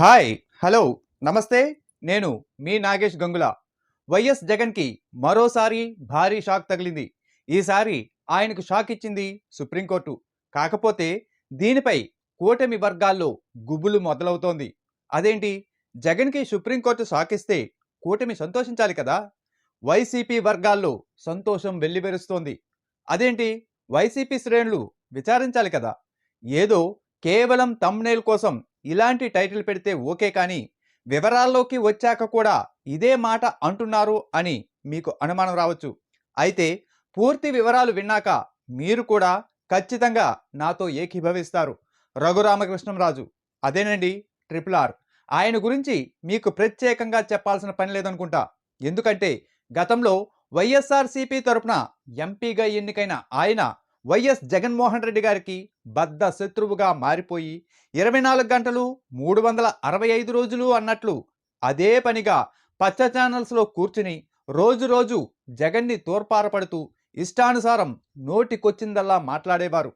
Hi hello నమస్తే నేను మీ Nagesh Gangula. YS జగన్కి మరోసారి భారీ షాక్ తగిలింది. ఈసారి ఆయనకు షాక్ ఇచ్చింది సుప్రీంకోర్టు. కాకపోతే దీనిపై కూటమి వర్గాల్లో గుబులు మొదలవుతోంది. అదేంటి? జగన్కి సుప్రీంకోర్టు షాక్ ఇస్తే కూటమి సంతోషించాలి కదా? వైసీపీ వర్గాల్లో సంతోషం వెల్లివెరుస్తోంది అదేంటి? వైసీపీ శ్రేణులు విచారించాలి కదా? ఏదో కేవలం తమ్నేల్ కోసం ఇలాంటి టైటిల్ పెడితే ఓకే కానీ వివరాల్లోకి వచ్చాక కూడా ఇదే మాట అంటున్నారు అని మీకు అనుమానం రావచ్చు. అయితే పూర్తి వివరాలు విన్నాక మీరు కూడా ఖచ్చితంగా నాతో ఏకీభవిస్తారు. రఘురామకృష్ణంరాజు అదేనండి ట్రిపుల్ ఆర్. ఆయన గురించి మీకు ప్రత్యేకంగా చెప్పాల్సిన పని లేదనుకుంటా. ఎందుకంటే గతంలో వైఎస్ఆర్సీపీ తరపున ఎంపీగా ఎన్నికైన ఆయన వైఎస్ జగన్మోహన్ రెడ్డి గారికి బద్ద శత్రువుగా మారిపోయి ఇరవై నాలుగు గంటలు మూడు వందల అరవై ఐదు రోజులు అన్నట్లు అదే పనిగా పచ్చ ఛానల్స్లో కూర్చుని రోజు రోజు జగన్ని తోర్పారపడుతూ ఇష్టానుసారం నోటికొచ్చిందల్లా మాట్లాడేవారు.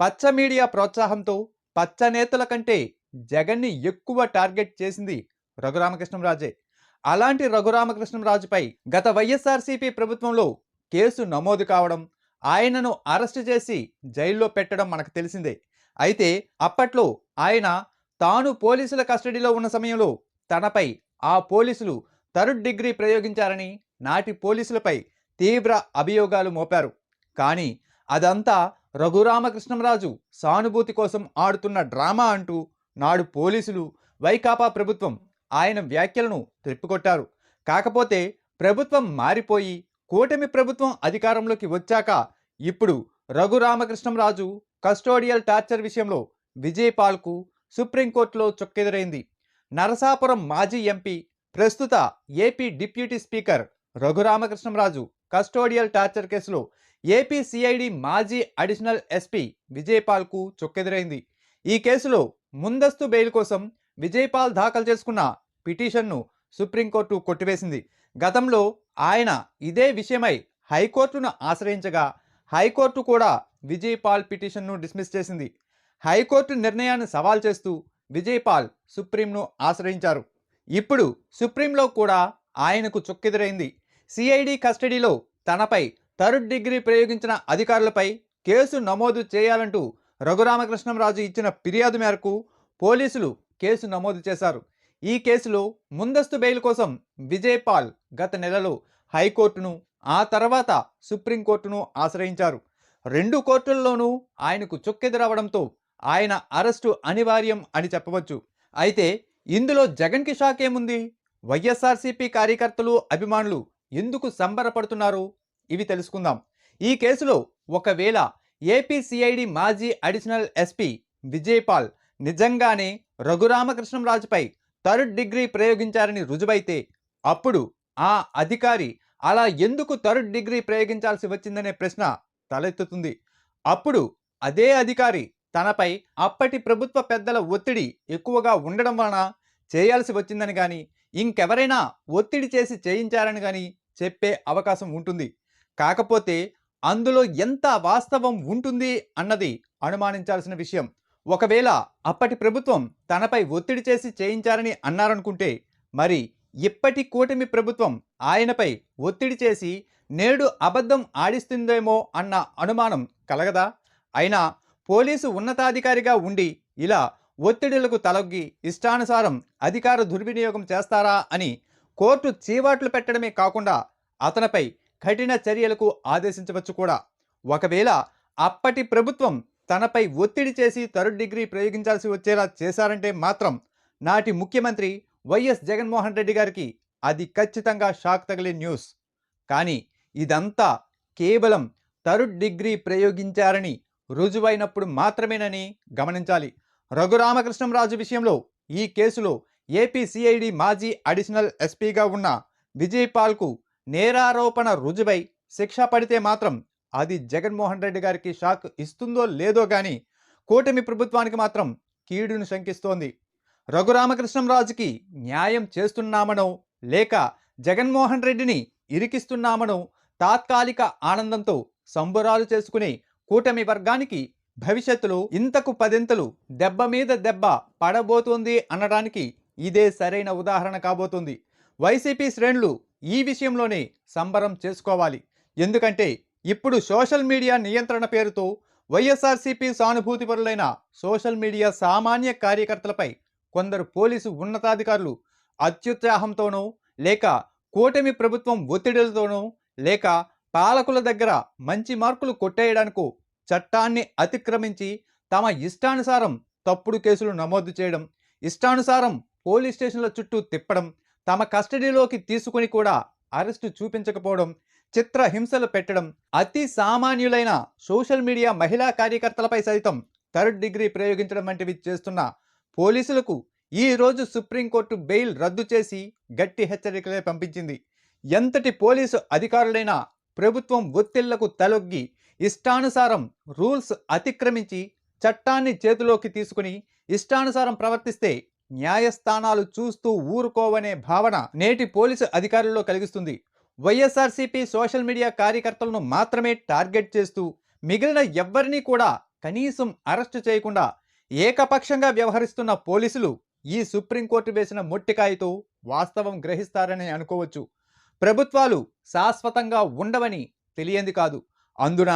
పచ్చ మీడియా ప్రోత్సాహంతో పచ్చ నేతల కంటే జగన్ని ఎక్కువ టార్గెట్ చేసింది రఘురామకృష్ణంరాజే. అలాంటి రఘురామకృష్ణంరాజుపై గత వైఎస్ఆర్సీపీ ప్రభుత్వంలో కేసు నమోదు కావడం ఆయనను అరెస్ట్ చేసి జైల్లో పెట్టడం మనకు తెలిసిందే. అయితే అప్పట్లో ఆయన తాను పోలీసుల కస్టడీలో ఉన్న సమయంలో తనపై ఆ పోలీసులు థర్డ్ డిగ్రీ ప్రయోగించారని నాటి పోలీసులపై తీవ్ర అభియోగాలు మోపారు. కానీ అదంతా రఘురామకృష్ణంరాజు సానుభూతి కోసం ఆడుతున్న డ్రామా అంటూ నాడు పోలీసులు వైకాపా ప్రభుత్వం ఆయన వ్యాఖ్యలను త్రిప్పికొట్టారు కాకపోతే ప్రభుత్వం మారిపోయి కూటమి ప్రభుత్వం అధికారంలోకి వచ్చాక ఇప్పుడు రఘురామకృష్ణంరాజు కస్టోడియల్ టార్చర్ విషయంలో విజయపాల్కు సుప్రీంకోర్టులో చొక్కెదురైంది. నరసాపురం మాజీ ఎంపీ ప్రస్తుత AP deputy speaker Raghuramakrishnamraju custodial torture కేసులో ఏపీ సిఐడి మాజీ అడిషనల్ ఎస్పీ విజయపాల్కు చొక్కెదురైంది. ఈ కేసులో ముందస్తు బెయిల్ కోసం విజయపాల్ దాఖలు చేసుకున్న పిటిషన్ను సుప్రీంకోర్టు కొట్టివేసింది. గతంలో ఆయన ఇదే విషయమై హైకోర్టును ఆశ్రయించగా హైకోర్టు కూడా విజయపాల్ పిటిషన్ను డిస్మిస్ చేసింది. హైకోర్టు నిర్ణయాన్ని సవాల్ చేస్తూ విజయపాల్ సుప్రీంను ఆశ్రయించారు. ఇప్పుడు సుప్రీంలో కూడా ఆయనకు చుక్కెదురైంది. సిఐడి కస్టడీలో తనపై థర్డ్ డిగ్రీ ప్రయోగించిన అధికారులపై కేసు నమోదు చేయాలంటూ రఘురామకృష్ణంరాజు ఇచ్చిన ఫిర్యాదు మేరకు పోలీసులు కేసు నమోదు చేశారు. ఈ కేసులో ముందస్తు బెయిల్ కోసం విజయపాల్ గత నెలలో హైకోర్టును ఆ తర్వాత సుప్రీంకోర్టును ఆశ్రయించారు. రెండు కోర్టుల్లోనూ ఆయనకు చుక్కెది రావడంతో ఆయన అరెస్టు అనివార్యం అని చెప్పవచ్చు. అయితే ఇందులో జగన్కి షాక్ ఏముంది? వైఎస్ఆర్సీపీ కార్యకర్తలు అభిమానులు ఎందుకు సంబరపడుతున్నారు? ఇవి తెలుసుకుందాం. ఈ కేసులో ఒకవేళ ఏపీ సిఐడి మాజీ అడిషనల్ ఎస్పీ విజయపాల్ నిజంగానే రఘురామకృష్ణంరాజుపై థర్డ్ డిగ్రీ ప్రయోగించారని రుజువైతే అప్పుడు ఆ అధికారి అలా ఎందుకు థర్డ్ డిగ్రీ ప్రయోగించాల్సి వచ్చిందనే ప్రశ్న తలెత్తుతుంది. అప్పుడు అదే అధికారి తనపై అప్పటి ప్రభుత్వ పెద్దల ఒత్తిడి ఎక్కువగా ఉండడం వలన చేయాల్సి వచ్చిందని కానీ ఇంకెవరైనా ఒత్తిడి చేసి చేయించారని కానీ చెప్పే అవకాశం ఉంటుంది. కాకపోతే అందులో ఎంత వాస్తవం ఉంటుంది అన్నది అనుమానించాల్సిన విషయం. ఒకవేళ అప్పటి ప్రభుత్వం తనపై ఒత్తిడి చేసి చేయించారని అన్నారనుకుంటే మరి ఇప్పటి కూటమి ప్రభుత్వం ఆయనపై ఒత్తిడి చేసి నేడు అబద్ధం ఆడిస్తుందేమో అన్న అనుమానం కలగదా? అయినా పోలీసు ఉన్నతాధికారిగా ఉండి ఇలా ఒత్తిడులకు తలొగ్గి ఇష్టానుసారం అధికార దుర్వినియోగం చేస్తారా అని కోర్టు చీవాట్లు పెట్టడమే కాకుండా అతనిపై కఠిన చర్యలకు ఆదేశించవచ్చు కూడా. ఒకవేళ అప్పటి ప్రభుత్వం తనపై ఒత్తిడి చేసి థర్డ్ డిగ్రీ ప్రయోగించాల్సి వచ్చేలా చేశారంటే మాత్రం నాటి ముఖ్యమంత్రి వైఎస్ జగన్మోహన్ రెడ్డి గారికి అది ఖచ్చితంగా షాక్ తగిలే న్యూస్. కానీ ఇదంతా కేవలం థర్డ్ డిగ్రీ ప్రయోగించారని రుజువైనప్పుడు మాత్రమేనని గమనించాలి. రఘురామకృష్ణంరాజు విషయంలో ఈ కేసులో ఏపీ సిఐడి మాజీ అడిషనల్ ఎస్పీగా ఉన్న విజయపాల్కు నేరారోపణ రుజువై శిక్ష పడితే మాత్రం అది జగన్మోహన్ రెడ్డి గారికి షాక్ ఇస్తుందో లేదో కానీ కూటమి ప్రభుత్వానికి మాత్రం కీడును శంకిస్తోంది. రఘురామకృష్ణంరాజుకి న్యాయం చేస్తున్నామనో లేక జగన్మోహన్ రెడ్డిని ఇరికిస్తున్నామను తాత్కాలిక ఆనందంతో సంబురాలు చేసుకునే కూటమి వర్గానికి భవిష్యత్తులో ఇంతకు పదింతలు దెబ్బ మీద దెబ్బ పడబోతోంది అనడానికి ఇదే సరైన ఉదాహరణ కాబోతుంది. వైసీపీ శ్రేణులు ఈ విషయంలోనే సంబరం చేసుకోవాలి. ఎందుకంటే ఇప్పుడు సోషల్ మీడియా నియంత్రణ పేరుతో వైఎస్ఆర్సీపీ సానుభూతిపరులైన సోషల్ మీడియా సామాన్య కార్యకర్తలపై కొందరు పోలీసు ఉన్నతాధికారులు అత్యుత్సాహంతోనో లేక కూటమి ప్రభుత్వం ఒత్తిడిలతోనో లేక పాలకుల దగ్గర మంచి మార్కులు కొట్టేయడానికి చట్టాన్ని అతిక్రమించి తమ ఇష్టానుసారం తప్పుడు కేసులు నమోదు చేయడం ఇష్టానుసారం పోలీస్ స్టేషన్ల చుట్టూ తిప్పడం తమ కస్టడీలోకి తీసుకుని కూడా అరెస్టు చూపించకపోవడం చిత్ర హింసలు పెట్టడం అతి సామాన్యులైన సోషల్ మీడియా మహిళా కార్యకర్తలపై సైతం థర్డ్ డిగ్రీ ప్రయోగించడం వంటివి చేస్తున్న పోలీసులకు ఈ రోజు సుప్రీంకోర్టు బెయిల్ రద్దు చేసి గట్టి హెచ్చరికలే పంపించింది. ఎంతటి పోలీసు అధికారులైనా ప్రభుత్వం ఒత్తిళ్ళకు తలొగ్గి ఇష్టానుసారం రూల్స్ అతిక్రమించి చట్టాన్ని చేతిలోకి తీసుకుని ఇష్టానుసారం ప్రవర్తిస్తే న్యాయస్థానాలు చూస్తూ ఊరుకోవనే భావన నేటి పోలీసు అధికారుల్లో కలిగిస్తుంది. వైఎస్ఆర్సీపీ సోషల్ మీడియా కార్యకర్తలను మాత్రమే టార్గెట్ చేస్తూ మిగిలిన ఎవ్వరినీ కూడా కనీసం అరెస్టు చేయకుండా ఏకపక్షంగా వ్యవహరిస్తున్న పోలీసులు ఈ సుప్రీంకోర్టు వేసిన మొట్టికాయతో వాస్తవం గ్రహిస్తారని అనుకోవచ్చు. ప్రభుత్వాలు శాశ్వతంగా ఉండవని తెలియంది కాదు. అందున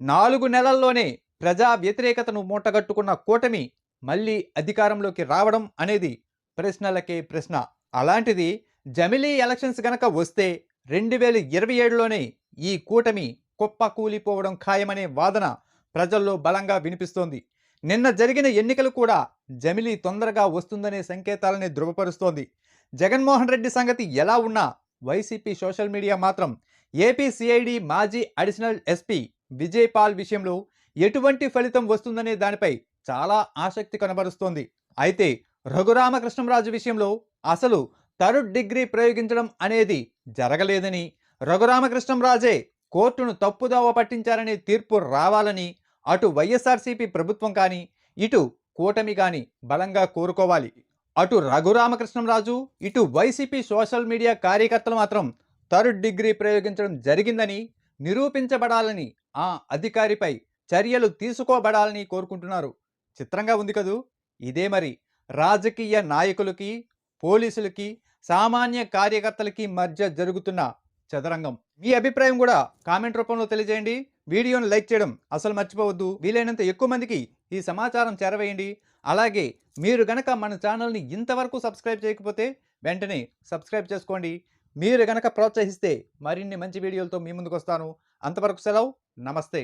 నాలుగు నెలల్లోనే ప్రజా వ్యతిరేకతను మూటగట్టుకున్న కూటమి మళ్ళీ అధికారంలోకి రావడం అనేది ప్రశ్నలకే ప్రశ్న. అలాంటిది జమిలీ ఎలక్షన్స్ గనక వస్తే రెండు వేల ఇరవై ఏడులోనే ఈ కూటమి కుప్ప కూలిపోవడం ఖాయమనే వాదన ప్రజల్లో బలంగా వినిపిస్తోంది. నిన్న జరిగిన ఎన్నికలు కూడా జమిలీ తొందరగా వస్తుందనే సంకేతాలని ధృవపరుస్తోంది. జగన్మోహన్ రెడ్డి సంగతి ఎలా ఉన్నా వైసీపీ సోషల్ మీడియా మాత్రం ఏపీ సిఐడి మాజీ అడిషనల్ ఎస్పీ విజయ్ పాల్ విషయంలో ఎటువంటి ఫలితం వస్తుందనే దానిపై చాలా ఆసక్తి కనబరుస్తోంది. అయితే రఘురామకృష్ణంరాజు విషయంలో అసలు థర్డ్ డిగ్రీ ప్రయోగించడం అనేది జరగలేదని రఘురామకృష్ణంరాజే కోర్టును తప్పుదోవ పట్టించారనే తీర్పు రావాలని అటు వైఎస్ఆర్సీపీ ప్రభుత్వం కానీ ఇటు కూటమి కానీ బలంగా కోరుకోవాలి. అటు రఘురామకృష్ణంరాజు ఇటు వైసీపీ సోషల్ మీడియా కార్యకర్తలు మాత్రం థర్డ్ డిగ్రీ ప్రయోగించడం జరిగిందని నిరూపించబడాలని ఆ అధికారిపై చర్యలు తీసుకోబడాలని కోరుకుంటున్నారు. చిత్రంగా ఉంది కదూ? ఇదే మరి రాజకీయ నాయకులకి పోలీసులకి సామాన్య కార్యకర్తలకి మధ్య జరుగుతున్న చదరంగం. మీ అభిప్రాయం కూడా కామెంట్ రూపంలో తెలియజేయండి. వీడియోను లైక్ చేయడం అసలు మర్చిపోవద్దు. వీలైనంత ఎక్కువ మందికి ఈ సమాచారం చేరవేయండి. అలాగే మీరు గనక మన ఛానల్ని ఇంతవరకు సబ్స్క్రైబ్ చేయకపోతే వెంటనే సబ్స్క్రైబ్ చేసుకోండి. మీరు గనక ప్రోత్సహిస్తే మరిన్ని మంచి వీడియోలతో మీ ముందుకు వస్తాను అంతవరకు సెలవు. నమస్తే.